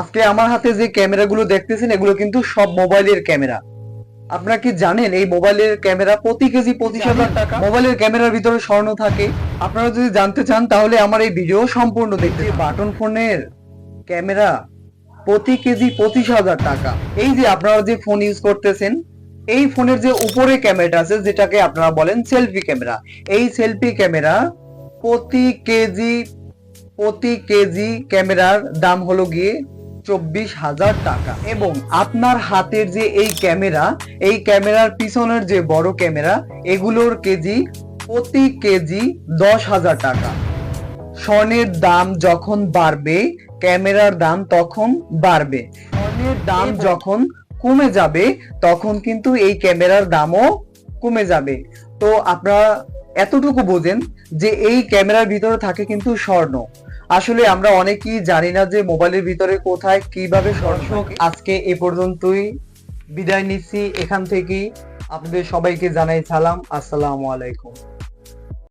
আজকে আমার হাতে যে ক্যামেরাগুলো দেখতেছেন এগুলো কিন্তু সব মোবাইলের ক্যামেরা। আপনারা কি জানেন এই মোবাইলের ক্যামেরা প্রতি কেজি পঁচিশ হাজার টাকা? মোবাইলের ক্যামেরার ভিতরে স্বর্ণ থাকে। আপনারা যদি জানতে চান তাহলে আমার এই ভিডিও সম্পূর্ণ দেখতে বাটন ফোনের ক্যামেরা প্রতি কেজি পঁচিশ হাজার টাকা। এই যে আপনারা যে ফোন ইউজ করতেছেন এই ফোনের যে উপরে ক্যামেরাটা আছে যেটাকে আপনারা বলেন সেলফি ক্যামেরা এই সেলফি ক্যামেরা প্রতি কেজি প্রতি কেজি ক্যামেরার দাম হলো গিয়ে চব্বিশ হাজার টাকা। এবং আপনার হাতের যে এই ক্যামেরা এই ক্যামেরার পিছনের যে বড় ক্যামেরা এগুলোর কেজি প্রতি কেজি দশ হাজার টাকা। স্বর্ণের দাম যখন বাড়বে ক্যামেরার দাম তখন বাড়বে। স্বর্ণের দাম যখন কমে যাবে তখন কিন্তু এই ক্যামেরার দামও কমে যাবে। তো আপনারা এতটুকু বোঝেন যে এই ক্যামেরার ভিতরে থাকে কিন্তু স্বর্ণ। আসলে আমরা অনেকেই জানি না যে মোবাইলের ভিতরে কোথায় কীভাবে সরসক আজকে এ পর্যন্তই বিদায় নিচ্ছি। এখান থেকেই আপনাদের সবাইকে জানাই সালাম। আসসালামু আলাইকুম।